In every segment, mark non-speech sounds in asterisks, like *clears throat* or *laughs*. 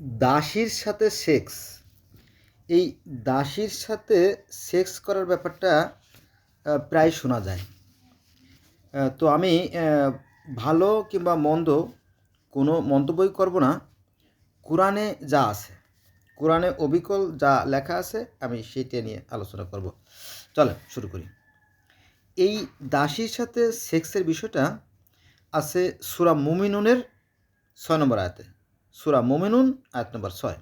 দাসীর সাথে সেক্স। এই দাসীর সাথে সেক্স করার ব্যাপারটা প্রায় শোনা যায়। তো আমি ভালো কিংবা মন্দ কোনো মন্তব্যই করব না। কোরআনে যা আছে, কোরআনে অবিকল যা লেখা আছে, আমি সেটা নিয়ে আলোচনা করব। চলো শুরু করি। এই দাসীর সাথে সেক্সের বিষয়টা আছে সুরা মুমিনুনের ছয় নম্বর আয়াতে। সুরা মোমেনুন, আয়াত নম্বর ছয়।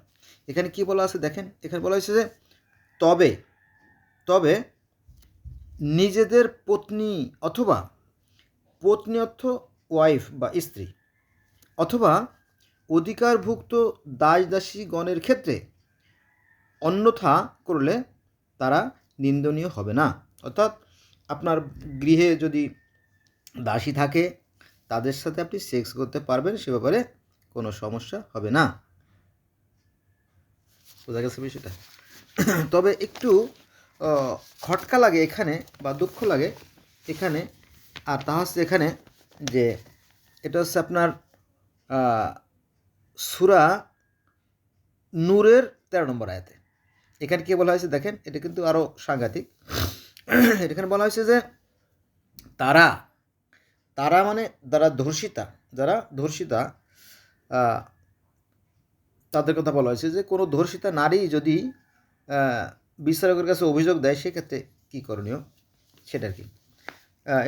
এখানে কি বলা আছে? দেখেন, এখানে বলা হয়েছে যে, তবে তবে নিজেদের পত্নী অথবা পত্নী অর্থ ওয়াইফ বা স্ত্রী অথবা অধিকারভুক্ত দাস দাসীগণের ক্ষেত্রে অন্যথা করলে তারা নিন্দনীয় হবে না। অর্থাৎ আপনার গৃহে যদি দাসী থাকে, তাদের সাথে আপনি সেক্স করতে পারবেন, সে ব্যাপারে কোনো সমস্যা হবে না। বোঝা গেছে বিষয়টা। তবে একটু খটকা লাগে এখানে বা দুঃখ লাগে এখানে। আর তা হচ্ছে এখানে যে, এটা হচ্ছে আপনার সুরা নূরের তেরো নম্বর আয়াতে। এখানে কি বলা হয়েছে দেখেন, এটা কিন্তু আরও সাংঘাতিক। এখানে বলা হয়েছে যে, তারা তারা মানে যারা ধর্ষিতা যারা ধর্ষিতা তাদের কথা বলা হয়েছে যে কোনো ধর্ষিতা নারী যদি বিচারকের কাছে অভিযোগ দেয়, সেক্ষেত্রে কী করণীয়? সেটা কি?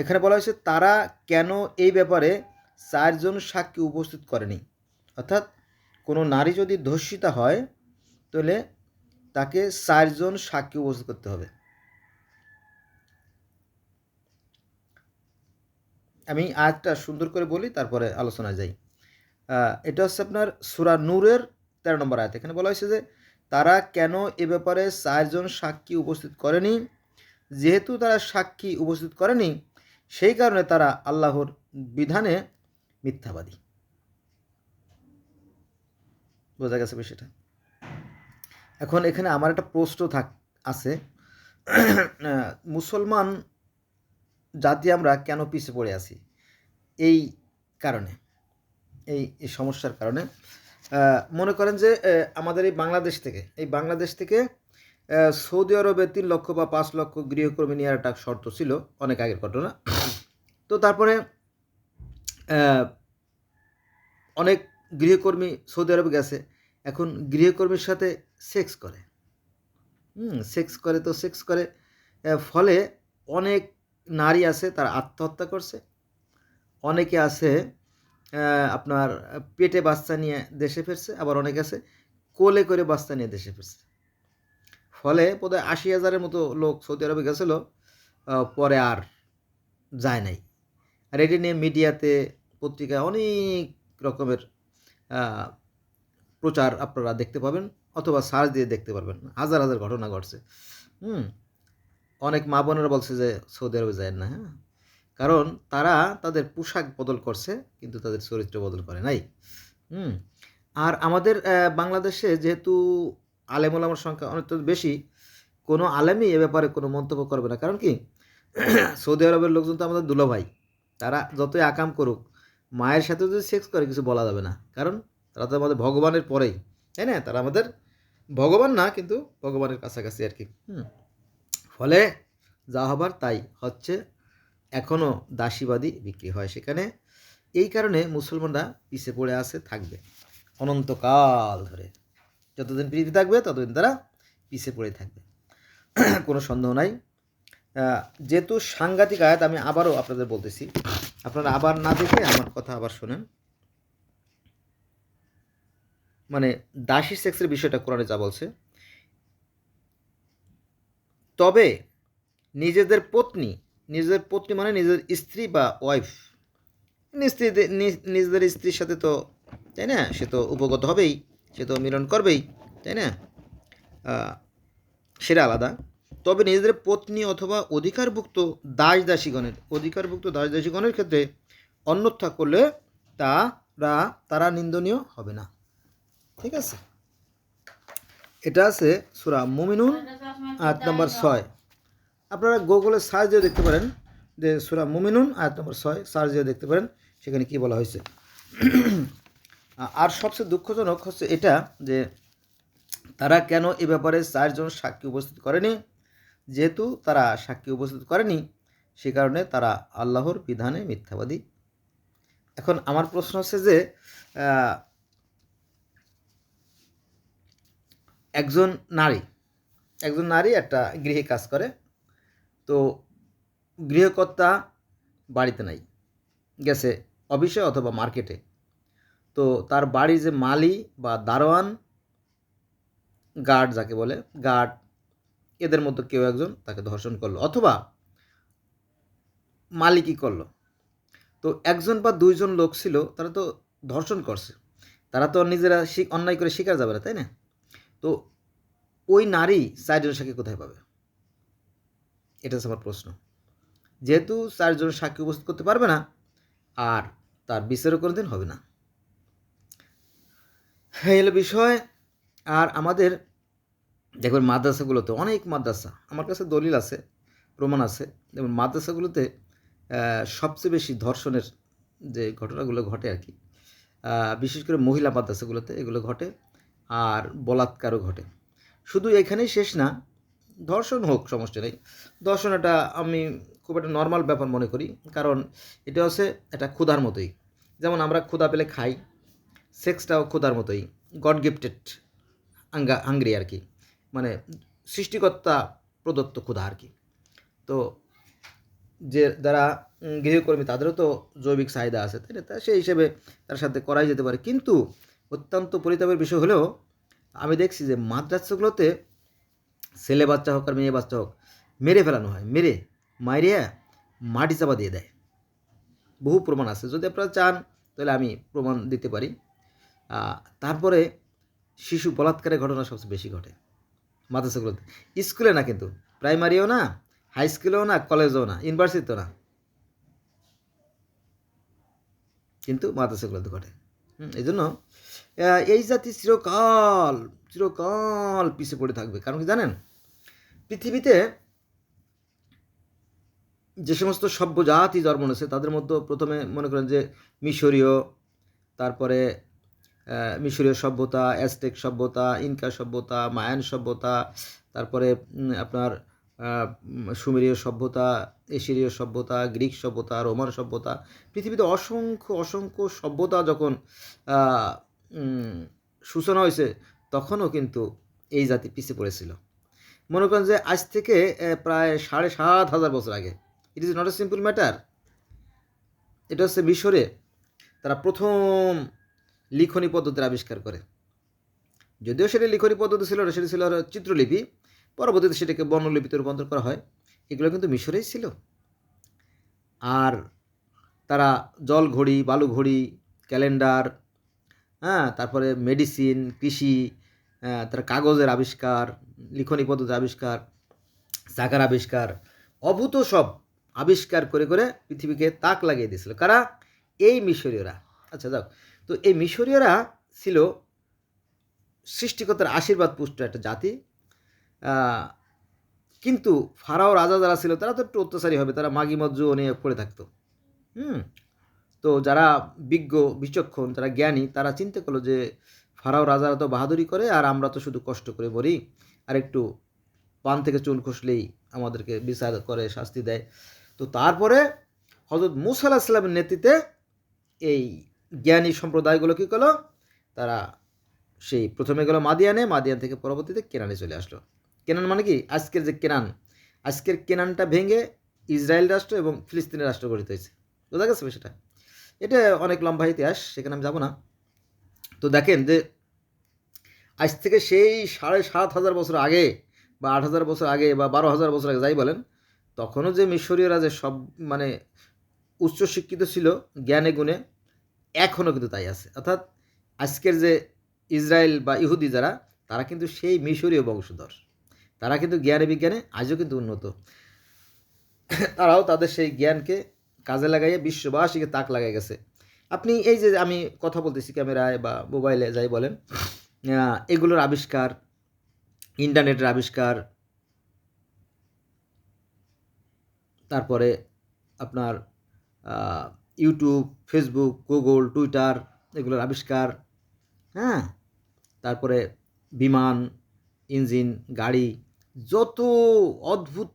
এখানে বলা হয়েছে তারা কেন এই ব্যাপারে চারজন সাক্ষী উপস্থিত করেনি? অর্থাৎ কোনো নারী যদি ধর্ষিতা হয়, তাহলে তাকে চারজন সাক্ষী উপস্থিত করতে হবে। আমি আয়াতটা সুন্দর করে বলি, তারপরে আলোচনা যাই। এটা হচ্ছে আপনার সুরা নূরের তেরো নম্বর আয়াত। এখানে বলা হয়েছে যে, তারা কেন এ ব্যাপারে চারজন সাক্ষী উপস্থিত করেনি? যেহেতু তারা সাক্ষী উপস্থিত করেনি, সেই কারণে তারা আল্লাহর বিধানে মিথ্যাবাদী। বোঝা গেছে বিষয়টা? এখন এখানে আমার একটা প্রশ্ন থাক আছে। মুসলমান জাতি আমরা কেন পিছিয়ে পড়ে আছি? এই কারণে। এই সমস্যার কারণে। মনে করেন যে আমাদের এই বাংলাদেশ থেকে, এই বাংলাদেশ থেকে সৌদি আরবে তিন লক্ষ বা পাঁচ লক্ষ গৃহকর্মী নেওয়ার একটা শর্ত ছিল, অনেক আগের ঘটনা। তো তারপরে অনেক গৃহকর্মী সৌদি আরবে গেছে, এখন গৃহকর্মীর সাথে সেক্স করে। হুম, সেক্স করে তো সেক্স করে ফলে অনেক নারী আছে তারা আত্মহত্যা করছে, অনেকে আছে আপনার পেটে বাচ্চা নিয়ে দেশে ফিরছে, আবার অনেকে আছে, কোলে করে বাচ্চা নিয়ে দেশে ফিরছে। ফলে বোধহয় আশি হাজারের মতো লোক সৌদি আরবে গেছিল পরে আর যায় নাই। আর এটি নিয়ে মিডিয়াতে পত্রিকায় অনেক রকমের প্রচার আপনারা দেখতে পাবেন, অথবা সার্চ দিয়ে দেখতে পারবেন। হাজার হাজার ঘটনা ঘটছে। হুম, অনেক মা বোনেরা বলছে যে সৌদি আরবে যায় না হ্যাঁ? কারণ তারা তাদের পোশাক বদল করছে, কিন্তু তাদের চরিত্র বদল করে নাই। হুম। আর আমাদের বাংলাদেশে যেহেতু আলেমুলামার সংখ্যা অনেক বেশি, কোনো আলেমই এ ব্যাপারে কোনো মন্তব্য করবে না। কারণ কি? *clears throat* সৌদি আরবের লোকজন তো আমাদের দুলাভাই। তারা যতই আকাম করুক, মায়ের সাথে যদি সেক্স করে, কিছু বলা যাবে না। কারণ তারা তো আমাদের ভগবানের পরেই। তাই না? তারা আমাদের ভগবান না, কিন্তু ভগবানের কাছাকাছি আর কি। হুম। ফলে যা হবার তাই হচ্ছে এখনও দাসীবাদী বিক্রি হয়। সেখানে এই কারণে মুসলমানরা পিছিয়ে পড়ে আছে, থাকবে। অনন্তকাল ধরে। যতদিন পৃথিবী থাকবে, ততদিন তারা পিছিয়ে পড়ে থাকবে। কোনো সন্দেহ নাই। যেহেতু সাংঘাতিক আয়াত, আমি আবারও আপনাদের বলতেছি। আপনারা আবার না দেখে আমার কথা আবার শোনেন। মানে দাসী সেক্সের বিষয়টা কোরআনে যা বলছে। তবে নিজেদের পত্নী নিজেদের পত্নী মানে নিজের স্ত্রী বা ওয়াইফ স্ত্রীদের নিজ- নিজেদের স্ত্রীর সাথে তো, তাই না? সে তো উপগত হবেই, সে তো মিলন করবেই, তাই না? সেটা আলাদা। তবে নিজেদের পত্নী অথবা অধিকারভুক্ত দাস দাসীগণের অধিকারভুক্ত দাস দাসীগণের ক্ষেত্রে অন্যথা করলে তারা তারা নিন্দনীয় হবে না। ঠিক আছে? এটা আছে সুরা মুমিনুন, আট নম্বর ছয়। আপনারা গুগলে সার্চ দিয়ে দেখতে পারেন যে সুরা মুমিনুন, আয়াত নম্বর ছয় সার্চ দিয়ে দেখতে পারেন সেখানে কি বলা হয়েছে। আর সবচেয়ে দুঃখজনক হচ্ছে এটা যে তারা কেন এ ব্যাপারে চারজন সাক্ষী উপস্থিত করেনি? যেহেতু তারা সাক্ষী উপস্থিত করেনি, সে কারণে তারা আল্লাহর বিধানে মিথ্যাবাদী। এখন আমার প্রশ্ন হচ্ছে যে একজন নারী একজন নারী একটা গৃহে কাজ করে তো গৃহকর্তা বাড়িতে নাই। গেছে অফিসে অথবা মার্কেটে। তো তার বাড়ির যে মালি বা দারোয়ান, গার্ড যাকে বলে, গার্ড, এদের মধ্যে কেউ একজন তাকে ধর্ষণ করল অথবা মালিকই করল। তো একজন বা দুইজন লোক ছিল, তারা তো ধর্ষণ করছে। তারা তো নিজেরা অন্যায় করে শিকার যাবে না, তাই না? তো ওই নারী চারজন সাক্ষী কোথায় পাবে? এটা আমার প্রশ্ন। যেহেতু চারজন সাক্ষী উপস্থিত করতে পারবে না, আর তার বিচারও কোনো দিন হবে না। এই হলো বিষয়। আর আমাদের দেখবেন মাদ্রাসাগুলোতে অনেক মাদ্রাসা, আমার কাছে দলিল আছে, প্রমাণ আছে। যেমন মাদ্রাসাগুলোতে সবচেয়ে বেশি ধর্ষণের যে ঘটনাগুলো ঘটে আর কি বিশেষ করে মহিলা মাদ্রাসাগুলোতে এগুলো ঘটে, আর বলাৎকারও ঘটে। শুধু এখানেই শেষ না ধর্ষণ হোক, সমস্যা নেই। ধর্ষণ এটা আমি খুব একটা নর্মাল ব্যাপার মনে করি, কারণ এটা হচ্ছে এটা ক্ষুধার মতোই। যেমন আমরা ক্ষুধা পেলে খাই সেক্সটাও ক্ষুধার মতোই গড গিফটেড আঙ্গা হাঙ্গরি আর কি। মানে সৃষ্টিকর্তা প্রদত্ত ক্ষুধা আর কি। তো যে যারা গৃহকর্মী, তাদেরও তো জৈবিক চাহিদা আছে, তাই না? সেই হিসেবে তার সাথে করাই যেতে পারে। কিন্তু অত্যন্ত পরিতাপের বিষয় হলেও আমি দেখছি যে মাদ্রাসাগুলোতে ছেলে বাচ্চা হোক আর মেয়ে বাচ্চা হোক, মেরে ফেলানো হয়, মেরে মাইরিয়া মাটি চাপা দিয়ে দেয়। বহু প্রমাণ আছে, যদি আপনারা চান তাহলে আমি প্রমাণ দিতে পারি। তারপরে শিশু বলাৎকারের ঘটনা সবচেয়ে বেশি ঘটে মাদ্রাসাগুলোতে। স্কুলে না কিন্তু, প্রাইমারিও না, হাই স্কুলেও না, কলেজেও না, ইউনিভার্সিটিতেও না। কিন্তু মাদ্রাসাগুলোতে ঘটে। এই জন্য এই জাতি চিরকাল চিরকাল পিছিয়ে পড়ে থাকবে। কারণ কি জানেন? পৃথিবীতে যে সমস্ত সভ্য জাতি জন্ম নিয়েছে, তাদের মধ্যে প্রথমে মনে করেন যে মিশরীয়, তারপরে মিশরীয় সভ্যতা অ্যাজটেক সভ্যতা ইনকা সভ্যতা মায়ান সভ্যতা, তারপরে আপনার সুমেরীয় সভ্যতা এশিরীয় সভ্যতা, গ্রিক সভ্যতা, রোমান সভ্যতা। পৃথিবীতে অসংখ্য অসংখ্য সভ্যতা যখন সূচনা হয়েছে, তখনও কিন্তু এই জাতি পিছিয়ে পড়েছিল। মনে করেন যে আজ থেকে প্রায় সাড়ে সাত হাজার বছর আগে। It is not a simple matter এটা হচ্ছে মিশরে তারা প্রথম লিখনী পদ্ধতির আবিষ্কার করে। যদিও সেটা লিখনী পদ্ধতি ছিল না, সেটা ছিল চিত্রলিপি। পরবর্তীতে সেটাকে বর্ণলিপিতে রূপান্তর করা হয়। এগুলো কিন্তু মিশরেই ছিল। আর তারা জল ঘড়ি, বালু ঘড়ি, ক্যালেন্ডার হ্যাঁ তারপরে মেডিসিন, কৃষি তার কাগজের আবিষ্কার, লিখনী পদ্ধতির আবিষ্কার চাকার আবিষ্কার, অভূত সব আবিষ্কার করে করে পৃথিবীকে তাক লাগিয়ে দিয়েছিল। কারা? এই মিশরীয়রা। আচ্ছা যাক। তো এই মিশরীয়রা ছিল সৃষ্টিকর্তার আশীর্বাদ পুষ্ট একটা জাতি। কিন্তু ফারাও রাজা যারা ছিল, তারা তো একটু অত্যাচারী হবে, তারা মাগি মজ্জু নিয়ে পড়ে থাকতো। হুম? তো যারা বিজ্ঞ, বিচক্ষণ, যারা জ্ঞানী, তারা চিন্তা করল যে ফারাও রাজারা তো বাহাদুরি করে, আর আমরা তো শুধু কষ্ট করে মরি। আর একটু পান থেকে চুল খসলেই আমাদেরকে বিচার করে, শাস্তি দেয়। তো তারপরে হজরত মুসা আলাহ ইসলামের নেতৃত্বে এই জ্ঞানী সম্প্রদায়গুলো কী করল? তারা সেই প্রথমে গেল মাদিয়ানে, মাদিয়ান থেকে পরবর্তীতে কেনানে চলে আসলো। কেনান মানে কি? আজকের যে কেনান, আজকের কেনানটা ভেঙে ইসরায়েল রাষ্ট্র এবং ফিলিস্তিনের রাষ্ট্র গঠিত হয়েছে। বোঝা গেছে সেটা এটা অনেক লম্বা ইতিহাস, সেখানে আমি যাব না। তো দেখেন যে আজ থেকে সেই সাড়ে সাত হাজার বছর আগে বা আট হাজার বছর আগে বা বারো হাজার বছর আগে যাই বলেন, তখনও যে মিশরীয়রা যে সব মানে উচ্চ শিক্ষিত ছিল জ্ঞানে গুণে, এখনও কিন্তু তাই আছে। অর্থাৎ আজকের যে ইসরায়েল বা ইহুদি যারা, তারা কিন্তু সেই মিশরীয় বংশধর। তারা কিন্তু জ্ঞানে বিজ্ঞানে আজও কিন্তু উন্নত। তারাও তাদের সেই জ্ঞানকে কাজে লাগাইয়ে বিশ্ববাসীকে তাক লাগাই গেছে। আপনি এই যে আমি কথা বলতেছি ক্যামেরায় বা মোবাইলে যাই বলেন এগুলোর আবিষ্কার ইন্টারনেটের আবিষ্কার, তারপরে আপনার ইউটিউব ফেসবুক গুগল টুইটার এগুলোর আবিষ্কার হ্যাঁ? তারপরে বিমান ইঞ্জিন গাড়ি, যত অদ্ভুত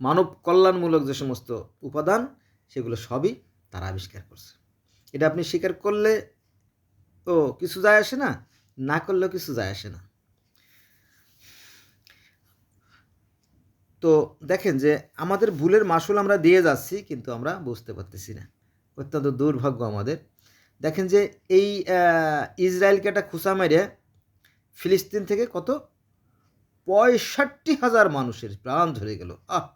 মানব কল্যাণমূলক যে সমস্ত উপাদান, সেগুলো সবই তারা আবিষ্কার করছে। এটা আপনি স্বীকার করলে ও, কিছু যায় আসে না? না করলেও কিছু যায় আসে না। তো দেখেন যে, আমাদের ভুলের মাসুল আমরা দিয়ে যাচ্ছি, কিন্তু আমরা বুঝতে পারতেছি না। অত্যন্ত দুর্ভাগ্য আমাদের। দেখেন যে, এই ইসরায়েলকে একটা খুসা মেরে ফিলিস্তিন থেকে কত? পঁয়ষট্টি হাজার মানুষের প্রাণ ধরে গেল। আহ,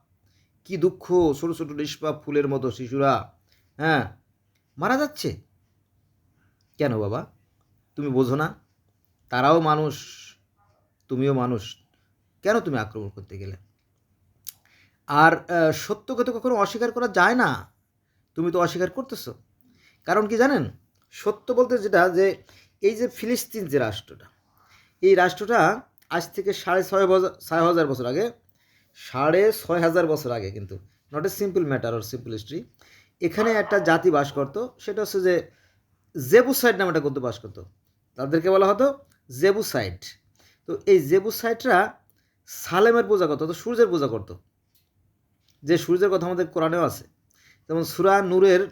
কি দুঃখ, ছোটো ছোটো নিষ্পাপ ফুলের মতো শিশুরা। হ্যাঁ মারা যাচ্ছে। কেন বাবা? তুমি বোঝো না, তারাও মানুষ, তুমিও মানুষ, কেন তুমি আক্রমণ করতে গেলে? আর সত্যকে তো কখনো অস্বীকার করা যায় না, তুমি তো অস্বীকার করতেছো। কারণ কি জানেন? সত্য বলতে যেটা যে, এই যে ফিলিস্তিন যে রাষ্ট্রটা, এই রাষ্ট্রটা আজ থেকে সাড়ে ছয় বছর ছয় হাজার বছর আগে, সাড়ে ছয় হাজার বছর আগে কিন্তু not a simple matter or simple history এখানে একটা জাতি বাস করতো, সেটা হচ্ছে যে, জেবুসাইড নামে একটা গদ্য বাস করতো। তাদেরকে বলা হতো জেবুসাইড তো এই জেবুসাইডরা সালেমের পূজা করতো তো সূর্যের পূজা করতো। যে সূর্যের কথা আমাদের কোরআনেও আছে। যেমন সুরা নূরের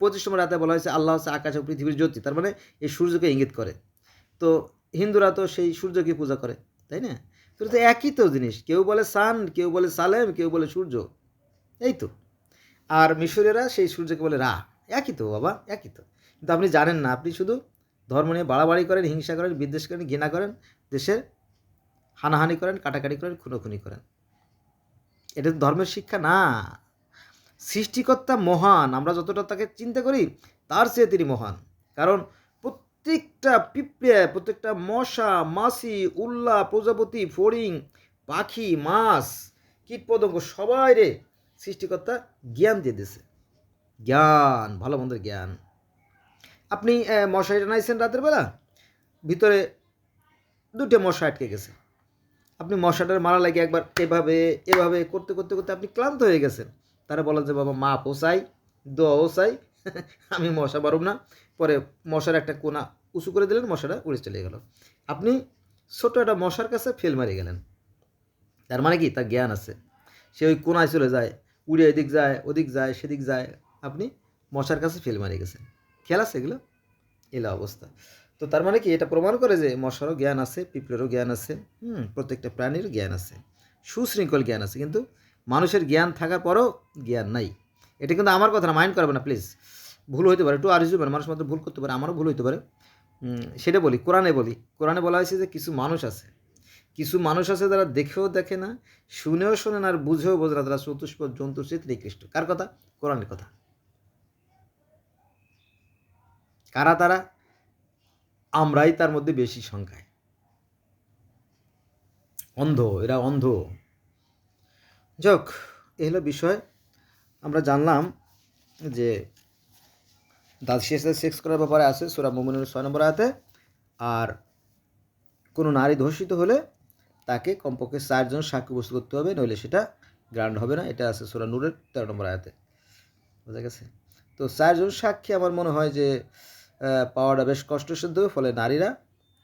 পঁচিশ নম্বর রাতে বলা হয়েছে, আল্লাহ হচ্ছে আকাশ ও পৃথিবীর জ্যোতি, তার মানে এই সূর্যকে ইঙ্গিত করে। তো হিন্দুরা তো সেই সূর্যকে পূজা করে, তাই না? তো একই তো জিনিস, কেউ বলে সান, কেউ বলে সালেম, কেউ বলে সূর্য, এই তো। আর মিশরেরা সেই সূর্যকে বলে রা একই তো বাবা, একই তো। কিন্তু আপনি জানেন না, আপনি শুধু ধর্ম নিয়ে বাড়াবাড়ি করেন, হিংসা করেন, বিদ্বেষ করেন, ঘৃণা করেন, দেশের হানাহানি করেন, কাটাকাটি করেন, খুনোখুনি করেন। এটা তো ধর্মের শিক্ষা না। সৃষ্টিকর্তা মহান। আমরা যতটা তাকে চিন্তা করি, তার চেয়ে তিনি মহান। কারণ প্রত্যেকটা পিঁপড়ে, প্রত্যেকটা মশা, মাছি, উল্লা, প্রজাপতি, ফড়িং, পাখি, মাছ, কীটপতঙ্গ সবাই রে সৃষ্টিকর্তা জ্ঞান দিয়ে দিছে জ্ঞান, ভালো মন্দের জ্ঞান। আপনি মশারি টানাইছেন রাতের বেলা? ভিতরে দুটো মশা আটকে গেছে। আপনি মশাটার মারা লাগে একবার এভাবে এভাবে করতে করতে করতে আপনি ক্লান্ত হয়ে গেছেন। তারা বলেন যে, বাবা মা পোষাই দোয়াও চাই, *laughs* আমি মশা মারব না। পরে মশার একটা কোনা উঁচু করে দিলেন, মশাটা উড়ে চলে গেল। আপনি ছোট একটা মশার কাছে ফেল মারি গেলেন। তার মানে কি? তার জ্ঞান আছে। সে ওই কোনায় চলে যায়, উড়ে এদিক যায়, ওদিক যায়, সেদিক যায়। আপনি মশার কাছে ফেল মারি গেছেন। খেয়াল আছে এগুলো? এলো অবস্থা। তো তার মানে কি এটা প্রমাণ করে যে মশারও জ্ঞান আছে, পিঁপড়েরও জ্ঞান আছে, হুম, প্রত্যেকটা প্রাণীর জ্ঞান আছে, সুশৃঙ্খল জ্ঞান আছে, কিন্তু মানুষের জ্ঞান থাকার পরও জ্ঞান নাই। এটা কিন্তু আমার কথা না, মাইন্ড করবে না, প্লিজ। ভুল হইতে পারে, একটু আর পারে মানুষ মাত্র ভুল করতে পারে, আমারও ভুল হইতে পারে। সেটা বলি, কোরআনে বলি, কোরআনে বলা হয়েছে যে কিছু মানুষ আছে, কিছু মানুষ আছে যারা দেখেও দেখে না, শুনেও শোনে না, আর বুঝেও বোঝে না, তারা চতুষ্প জন্তু সে নিকৃষ্ট কার কথা? কোরআনের কথা। কারা তারা? আমরাই তার মধ্যে বেশি সংখ্যায়। অন্ধ, এরা অন্ধ। যাক এ হলো বিষয়। আমরা জানলাম যে দাসের সাথে সেক্স করার ব্যাপারে আছে, সুরা মোমিনের ছয় নম্বর আয়াতে। আর কোনো নারী ধর্ষিত হলে তাকে কমপক্ষে চারজন সাক্ষী উপস্থিত করতে হবে, নইলে সেটা গ্রান্ড হবে না। এটা আছে সুরা নূরের তেরো নম্বর আয়াতে। বোঝা গেছে? তো চারজন সাক্ষী, আমার মনে হয় যে পাওয়াটা বেশ কষ্টসাধ্য, ফলে নারীরা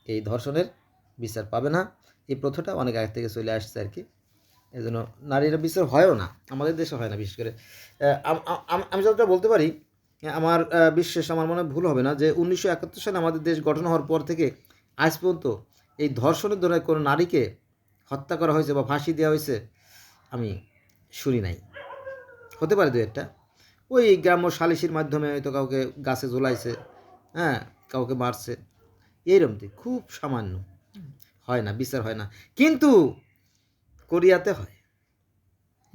এই ধর্ষণের বিচার পাবে না। এই প্রথাটা অনেক আগে থেকে চলে আসছে আর কি। এই জন্য নারীরা বিচার হয়ও না, আমাদের দেশে হয় না বিশেষ করে। আম- যতটা বলতে পারি, আমার বিশ্বাস, আমার মনে ভুল হবে না যে উনিশশো একাত্তর সালে আমাদের দেশ গঠন হওয়ার পর থেকে আজ পর্যন্ত এই ধর্ষণের ধরে কোনো নারীকে হত্যা করা হয়েছে বা ফাঁসি দেওয়া হয়েছে আমি শুনি নাই। হতে পারে দু একটা। ওই গ্রাম্য সালিসির মাধ্যমে হয়তো কাউকে গাছে ঝোলাইছে হ্যাঁ কাউকে মারছে। এইরকম খুব সামান্য। হয় না, বিচার হয় না। কিন্তু কোরিয়াতে হয়।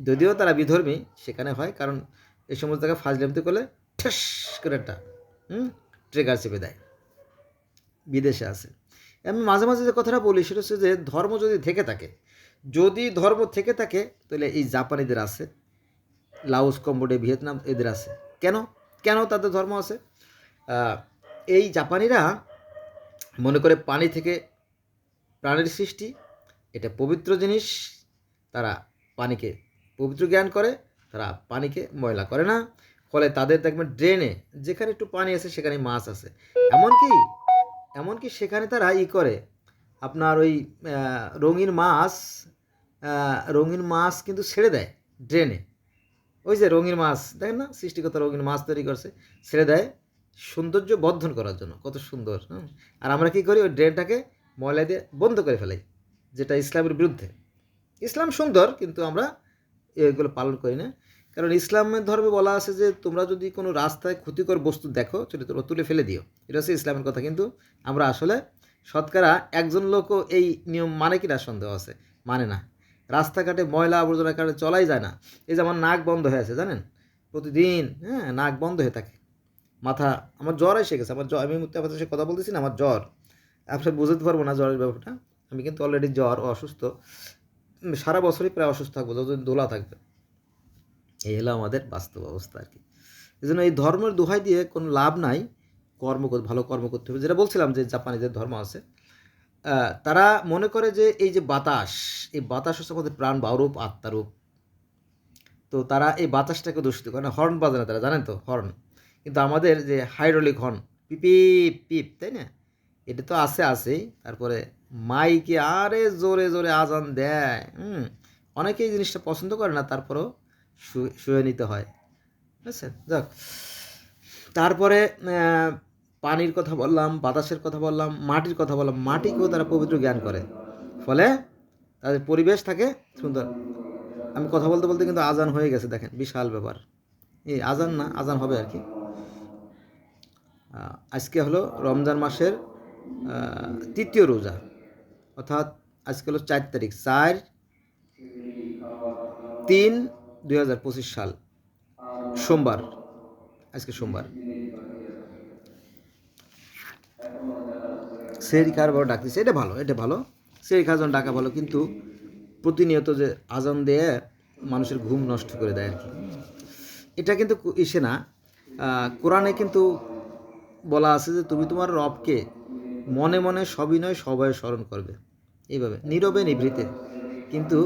যদিও তারা বিধর্মী, সেখানে হয়। কারণ এই সমস্ত জায়গায় ফাজলামতে করলে ঠেস করে একটা ট্রেগার চেপে দেয়। বিদেশে আছে। আমি মাঝে মাঝে যে কথাটা বলি, সেটা হচ্ছে যে ধর্ম যদি থেকে থাকে, যদি ধর্ম থেকে থাকে, তাহলে এই জাপানিদের আছে। লাউস কম্বোডিয়া, ভিয়েতনাম এদের আছে। কেন? কেন তাদের ধর্ম আছে? এই জাপানিরা মনে করে পানি থেকে প্রাণের সৃষ্টি, এটা পবিত্র জিনিস, তারা পানিকে পবিত্র জ্ঞান করে, তারা পানিকে ময়লা করে না। ফলে তাদের দেখবেন ড্রেনে যেখানে একটু পানি আছে, সেখানে মাছ আছে। এমনকি এমনকি সেখানে তারা ই করে, আপনার ওই রঙিন মাছ রঙিন মাছ কিন্তু ছেড়ে দেয় ড্রেনে ওই যে রঙিন মাছ, দেখেন না? সৃষ্টিকর্তা রঙিন মাছ তৈরি করছে, ছেড়ে দেয়। সৌন্দর্য বর্ধন করার জন্য, কত সুন্দর হুম। আর আমরা কি করি? ওই ড্রেনটাকে ময়লা দিয়ে বন্ধ করে ফেলাই, যেটা ইসলামের বিরুদ্ধে। ইসলাম সুন্দর, কিন্তু আমরা এগুলো পালন করি না। কারণ ইসলামের ধর্মে বলা আছে যে, তোমরা যদি কোনো রাস্তায় ক্ষতিকর বস্তু দেখো সেটা তোমরা তুলে ফেলে দিও। এটা হচ্ছে ইসলামের কথা, কিন্তু আমরা আসলে শতকরা একজন লোকও এই নিয়ম মানে কিনা সন্দেহ আছে? মানে না। রাস্তাঘাটে ময়লা আবর্জনা কারণে চলাই যায় না। এই যে আমার নাক বন্ধ হয়ে আছে, জানেন? প্রতিদিন হ্যাঁ নাক বন্ধ হয়ে থাকে। মাথা, আমার জ্বর এসে গেছে, আমার জ্বর, আমি মুক্তি আপনার সাথে কথা বলতেছি না, আমার জ্বর। আপনি বুঝতে পারব না জ্বরের ব্যাপারটা। আমি কিন্তু অলরেডি জ্বর, অসুস্থ। সারা বছরই প্রায় অসুস্থ থাকব, যতদিন দোলা থাকবে। এই হলো আমাদের বাস্তব অবস্থা আর কি। এই জন্য এই ধর্মের দোহাই দিয়ে কোনো লাভ নাই, কর্ম কর- ভালো কর্ম করতে হবে। যেটা বলছিলাম যে জাপানিদের ধর্ম আছে তারা মনে করে যে এই যে বাতাস, এই বাতাস হচ্ছে আমাদের প্রাণ, বাউরূপ, আত্মারূপ। তো তারা এই বাতাসটাকে দূষিত করে হর্ন বাজে না তারা, জানেন তো, হর্ন। কিন্তু আমাদের যে হাইড্রোলিক হর্ন পিপিপ পিপ তাই না? এটা তো আছে আছেই তারপরে মাইকে আরে জোরে জোরে আজান দেয়, হুম? অনেকে এই জিনিসটা পছন্দ করে না, তারপরেও শুয়ে নিতে হয়। বুঝছেন? যাক। তারপরে পানির কথা বললাম, বাতাসের কথা বললাম, মাটির কথা বললাম। মাটিকেও তারা পবিত্র জ্ঞান করে। ফলে তাদের পরিবেশ থাকে সুন্দর। আমি কথা বলতে বলতে কিন্তু আজান হয়ে গেছে, দেখেন। বিশাল ব্যাপার। এই আজান না, আজান হবে আর কি। আজকে হলো রমজান মাসের তৃতীয় রোজা। অর্থাৎ আজকে হলো চার তারিখ, চার তিন দুই হাজার পঁচিশ সাল, সোমবার, আজকে সোমবার। সেরি খাওয়ার বড় ডাকতেছে, এটা ভালো এটা ভালো। সেরি খাওয়ার ডাকা ভালো, কিন্তু প্রতিনিয়ত যে আজান দিয়ে, মানুষের ঘুম নষ্ট করে দেয় আর কি। এটা কিন্তু ইসে না। কোরআনে কিন্তু বলা আছে যে তুমি তোমার রবকে মনে মনে সবিনয় সবাই স্মরণ করবে। এইভাবে, নীরবে নিভৃতে। কিন্তু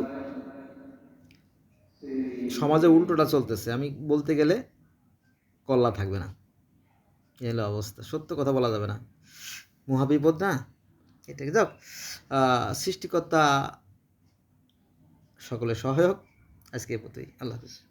সমাজে উল্টোটা চলতেছে। আমি বলতে গেলে কল্লা থাকবে না। এই হলো অবস্থা। সত্য কথা বলা যাবে না। মহাবিপদ না? এটা কি যাক সৃষ্টিকর্তা সকলে সহায়ক। আজকে এ পথেই আল্লাহ হাফিজ।